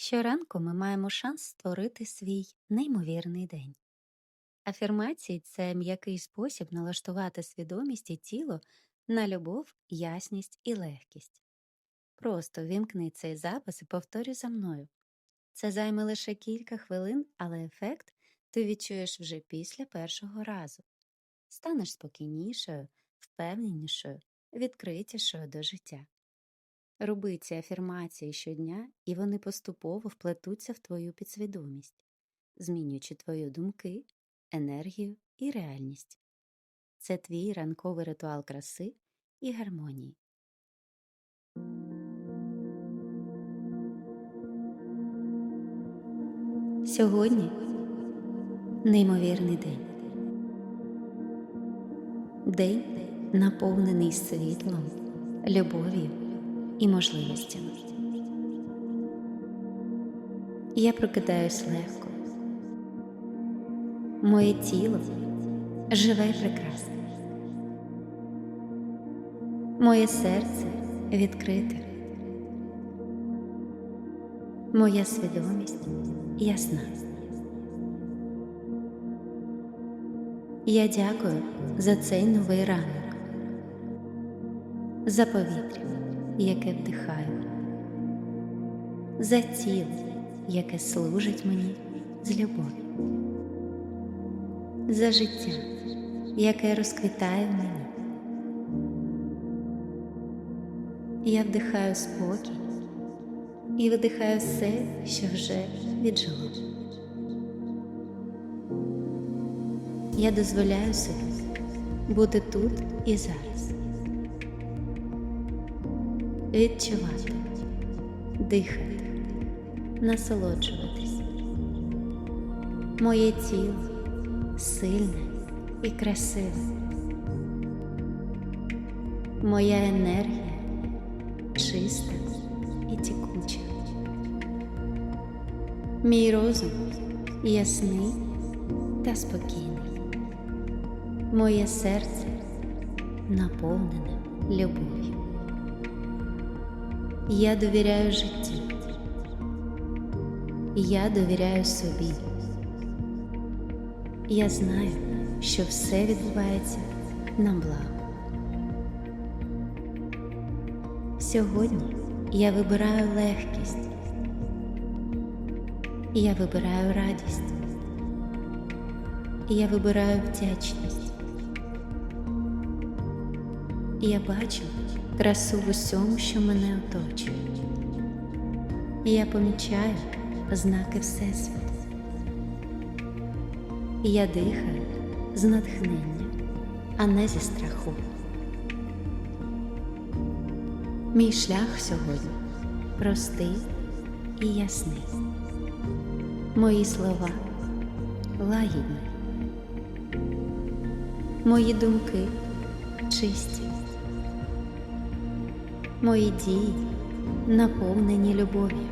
Щоранку ми маємо шанс створити свій неймовірний день. Афірмації це м'який спосіб налаштувати свідомість і тіло на любов, ясність і легкість. Просто вімкни цей запис і повторюй за мною. Це займе лише кілька хвилин, але ефект ти відчуєш вже після першого разу. Станеш спокійнішою, впевненішою, відкритішою до життя. Роби ці афірмації щодня, і вони поступово вплетуться в твою підсвідомість, змінюючи твої думки, енергію і реальність. Це твій ранковий ритуал краси і гармонії. Сьогодні неймовірний день. День, наповнений світлом, любов'ю і можливостями. Я прокидаюсь легко. Моє тіло живе й прекрасне. Моє серце відкрите. Моя свідомість ясна. Я дякую за цей новий ранок, за повітря, яке вдихаю, за тіло, яке служить мені з любов'ю, за життя, яке розквітає в мені. Я вдихаю спокій і видихаю все, що вже віджило. Я дозволяю собі бути тут і зараз, відчувати, дихати, насолоджуватись. Моє тіло сильне і красиве. Моя енергія чиста і тікуча. Мій розум ясний та спокійний. Моє серце наповнене любов'ю. Я довіряю життю. Я довіряю собі. Я знаю, що все відбувається на благо. Сьогодні я вибираю легкість. Я вибираю радість. Я вибираю вдячність. Я бачу красу в усьому, що мене оточує. Я помічаю знаки Всесвіту. Я дихаю з натхнення, а не зі страху. Мій шлях сьогодні простий і ясний. Мої слова лагідні. Мої думки чисті. Мої дії наповнені любов'ю.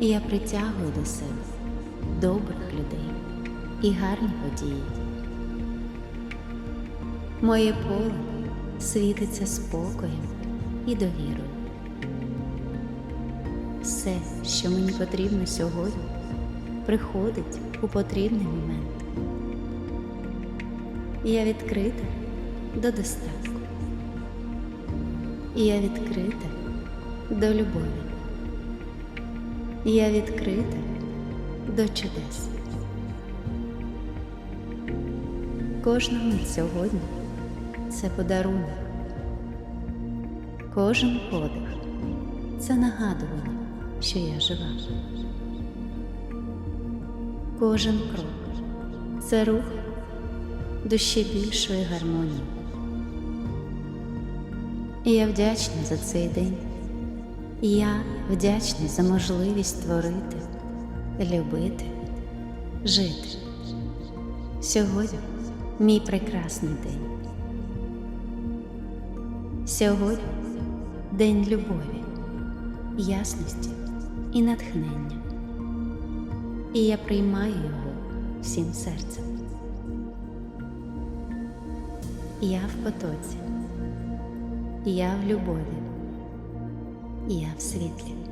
Я притягую до себе добрих людей і гарні події. Моє поле світиться спокоєм і довірою. Все, що мені потрібно сьогодні, приходить у потрібний момент. Я відкрита до достатку. Я відкрита до любові. Я відкрита до чудес. Кожна сьогодні це подарунок. Кожен подих це нагадування, що я жива. Кожен крок це рух до більшої гармонії. І я вдячна за цей день. Я вдячна за можливість творити, любити, жити. Сьогодні мій прекрасний день. Сьогодні день любові, ясності і натхнення. І я приймаю його всім серцем. Я в потоці, я в любові, я в світлі.